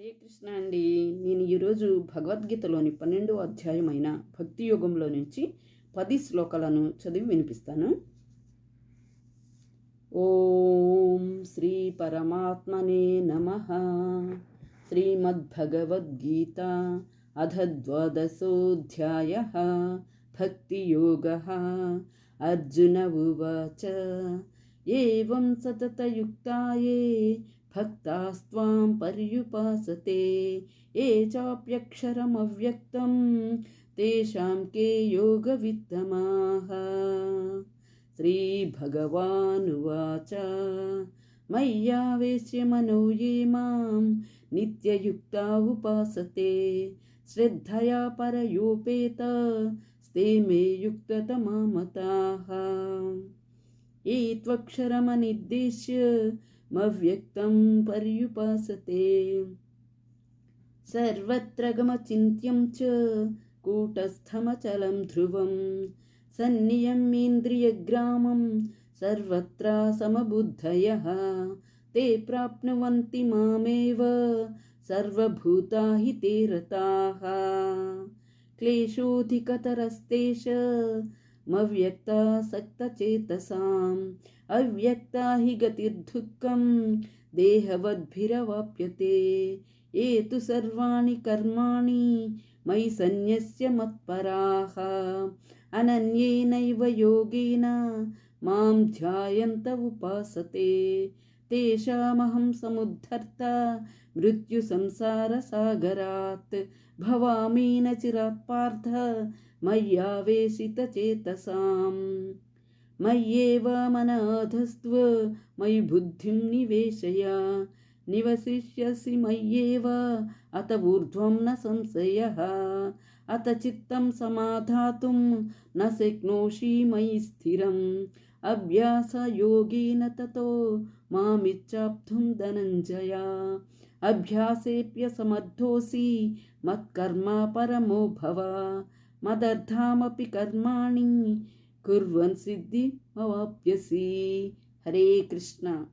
హరే కృష్ణ అండి. నేను ఈరోజు భగవద్గీతలోని పన్నెండవ అధ్యాయమైన భక్తి యోగంలో నుంచి పది శ్లోకాలను చదివి వినిపిస్తాను. ఓం శ్రీ పరమాత్మనే నమ. శ్రీమద్భగవద్గీత అధ ద్వాదశోధ్యాయ భక్తియోగ అర్జున ఉవాచ. ఏం సతతయుక్తాయే भक्तास्त्वां पर्युपासते, ये चाप्यक्षरमव्यक्तं, तेषां के योगवित्तमाः। श्रीभगवानुवाच, मय्यावेश्य मनो ये माँ नित्ययुक्ता उपासते, श्रद्धया परयोपेत, स्ते मे युक्ततमामताः। ये त्वक्षरमनिर्देश्य मव्यक्तं पर्युपासते। सर्वत्र गमचिन्त्यं च कूटस्थमचलं ध्रुवं सन्नियम्येन्द्रियग्रामं सर्वत्र समबुद्धयः ते प्राप्नुवन्ति मामेव सर्वभूता हि ते रताः। क्लेशोऽधिकतरस्तेष मव्यक्तासक्तचेतसाम्। अव्यक्ता हि गतिर्दुःखं देहवद्भिरवाप्यते। ये तु सर्वाणि कर्माणि मयि सन्न्यस्य मत्पराः। अनन्येनैव योगेन माँ ध्यायन्त उपासते। तेषामहं समुद्धर्ता मृत्युसंसारसागरात् भवामि न चिरात् पार्थ मय्यावेशितचेतसाम्। मय्येव मनाधस्त्व मयि बुद्धिं निवेशय निवसिष्यसि मय्येव अत ऊर्ध्वं न संशयः। अत चित्तं समाधातुं न शक्नोषि मयि स्थिरम्। अभ्यासयोगेन ततो मामिच्छाप्तुं धनञ्जय। अभ्यासेऽप्यसमर्थोऽसि मत्कर्मा परमो भव। मदर्थामपि कर्माणि कुर्वन् सिद्धिमवाप्यसि। हरे कृष्ण।